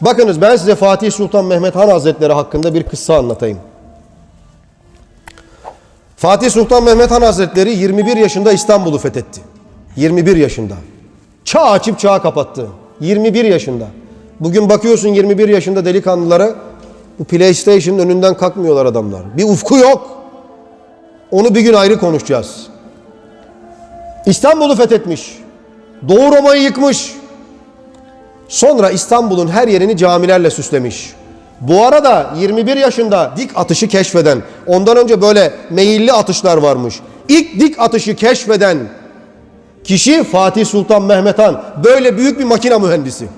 Bakınız ben size Fatih Sultan Mehmet Han Hazretleri hakkında bir kıssa anlatayım. Fatih Sultan Mehmet Han Hazretleri 21 yaşında İstanbul'u fethetti. 21 yaşında. Çağ açıp çağ kapattı. 21 yaşında. Bugün bakıyorsun 21 yaşında delikanlılara bu PlayStation'ın önünden kalkmıyorlar adamlar. Bir ufku yok. Onu bir gün ayrı konuşacağız. İstanbul'u fethetmiş. Doğu Roma'yı yıkmış. Sonra İstanbul'un her yerini camilerle süslemiş. Bu arada 21 yaşında dik atışı keşfeden, ondan önce böyle meyilli atışlar varmış. İlk dik atışı keşfeden kişi Fatih Sultan Mehmet Han. Böyle büyük bir makina mühendisi.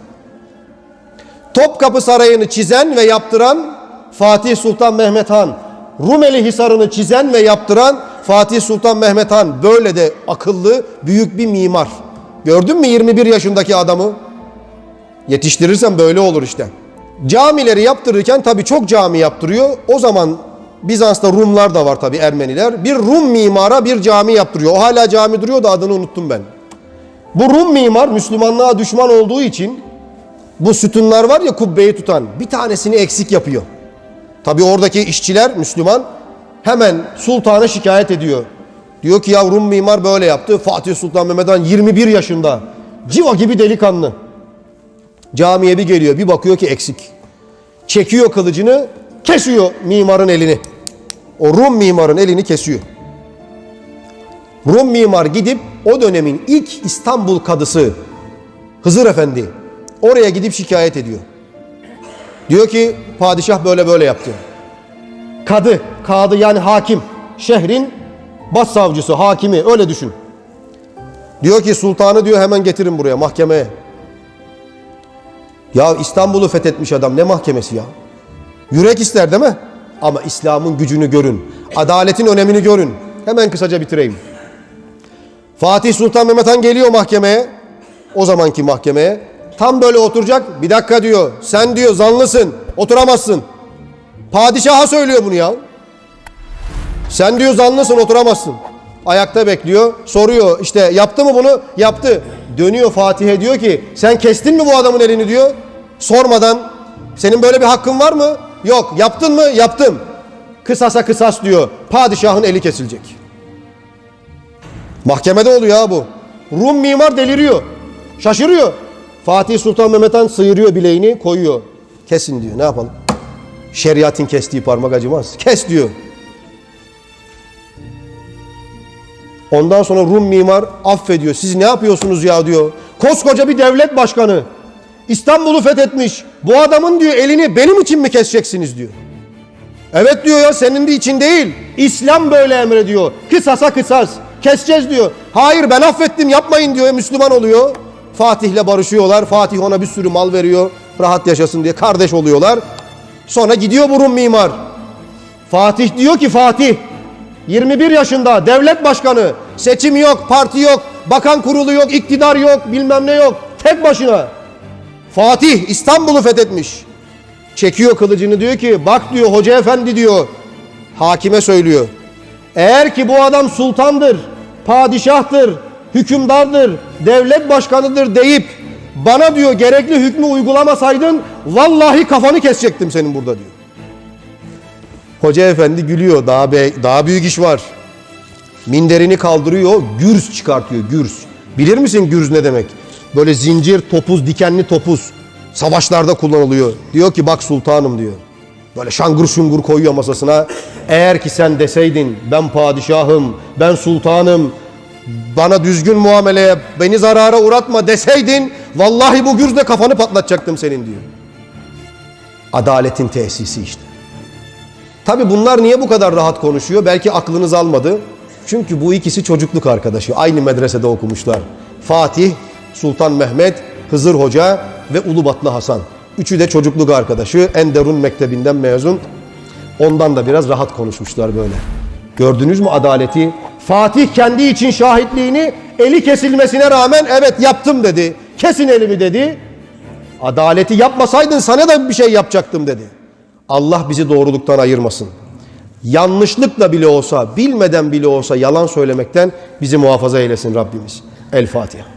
Topkapı Sarayı'nı çizen ve yaptıran Fatih Sultan Mehmet Han. Rumeli Hisarı'nı çizen ve yaptıran Fatih Sultan Mehmet Han. Böyle de akıllı, büyük bir mimar. Gördün mü 21 yaşındaki adamı? Yetiştirirsen böyle olur işte. Camileri yaptırırken tabii çok cami yaptırıyor. O zaman Bizans'ta Rumlar da var tabii Ermeniler. Bir Rum mimara bir cami yaptırıyor. O hala cami duruyor da adını unuttum ben. Bu Rum mimar Müslümanlığa düşman olduğu için bu sütunlar var ya kubbeyi tutan bir tanesini eksik yapıyor. Tabii oradaki işçiler Müslüman hemen sultana şikayet ediyor. Diyor ki ya Rum mimar böyle yaptı. Fatih Sultan Mehmet Han 21 yaşında. Civa gibi delikanlı. Camiye bir geliyor bir bakıyor ki eksik. Çekiyor kılıcını kesiyor mimarın elini. O Rum mimarın elini kesiyor. Rum mimar gidip o dönemin ilk İstanbul kadısı Hızır Efendi oraya gidip şikayet ediyor. Diyor ki padişah böyle böyle yaptı. Kadı, kadı yani hakim, şehrin başsavcısı, hakimi öyle düşün. Diyor ki sultanı diyor hemen getirin buraya mahkemeye. Ya İstanbul'u fethetmiş adam ne mahkemesi ya? Yürek ister değil mi? Ama İslam'ın gücünü görün. Adaletin önemini görün. Hemen kısaca bitireyim. Fatih Sultan Mehmet Han geliyor mahkemeye. O zamanki mahkemeye. Tam böyle oturacak. Bir dakika diyor. Sen diyor zanlısın. Oturamazsın. Padişaha söylüyor bunu ya. Sen diyor zanlısın oturamazsın. Ayakta bekliyor. Soruyor işte yaptı mı bunu? Yaptı. Dönüyor Fatih'e diyor ki sen kestin mi bu adamın elini diyor. Sormadan senin böyle bir hakkın var mı? Yok. Yaptın mı? Yaptım. Kısasa kısas diyor. Padişahın eli kesilecek. Mahkemede oluyor ha bu. Rum mimar deliriyor. Şaşırıyor. Fatih Sultan Mehmet Han sıyırıyor bileğini koyuyor. Kesin diyor. Ne yapalım? Şeriatın kestiği parmak acımaz. Kes diyor. Ondan sonra Rum mimar affediyor. Siz ne yapıyorsunuz ya diyor. Koskoca bir devlet başkanı. İstanbul'u fethetmiş. Bu adamın diyor elini benim için mi keseceksiniz diyor. Evet diyor ya senin de için değil. İslam böyle emrediyor. Kısasa kısas. Keseceğiz diyor. Hayır ben affettim yapmayın diyor. Müslüman oluyor. Fatih'le barışıyorlar. Fatih ona bir sürü mal veriyor. Rahat yaşasın diye kardeş oluyorlar. Sonra gidiyor bu Rum mimar. Fatih diyor ki Fatih 21 yaşında devlet başkanı seçim yok, parti yok, bakan kurulu yok, iktidar yok, bilmem ne yok. Tek başına. Fatih İstanbul'u fethetmiş. Çekiyor kılıcını diyor ki bak diyor hoca efendi diyor. Hakime söylüyor. Eğer ki bu adam sultandır, padişahtır, hükümdardır, devlet başkanıdır deyip bana diyor gerekli hükmü uygulamasaydın vallahi kafanı kesecektim senin burada diyor. Hoca efendi gülüyor. Daha be, daha büyük iş var. Minderini kaldırıyor, gürs çıkartıyor, gürs. Bilir misin gürs ne demek? Böyle zincir, topuz, dikenli topuz. Savaşlarda kullanılıyor. Diyor ki bak sultanım diyor. Böyle şangur şungur koyuyor masasına. Eğer ki sen deseydin ben padişahım, ben sultanım, bana düzgün muamele yap, beni zarara uğratma deseydin vallahi bu gürzle kafanı patlatacaktım senin diyor. Adaletin tesisi işte. Tabi bunlar niye bu kadar rahat konuşuyor? Belki aklınız almadı. Çünkü bu ikisi çocukluk arkadaşı. Aynı medresede okumuşlar. Fatih, Sultan Mehmet, Hızır Hoca ve Ulubatlı Hasan. Üçü de çocukluk arkadaşı. Enderun Mektebi'nden mezun. Ondan da biraz rahat konuşmuşlar böyle. Gördünüz mü adaleti? Fatih kendi için şahitliğini eli kesilmesine rağmen evet yaptım dedi. Kesin elimi dedi. Adaleti yapmasaydın sana da bir şey yapacaktım dedi. Allah bizi doğruluktan ayırmasın. Yanlışlıkla bile olsa, bilmeden bile olsa yalan söylemekten bizi muhafaza eylesin Rabbimiz. El Fatiha.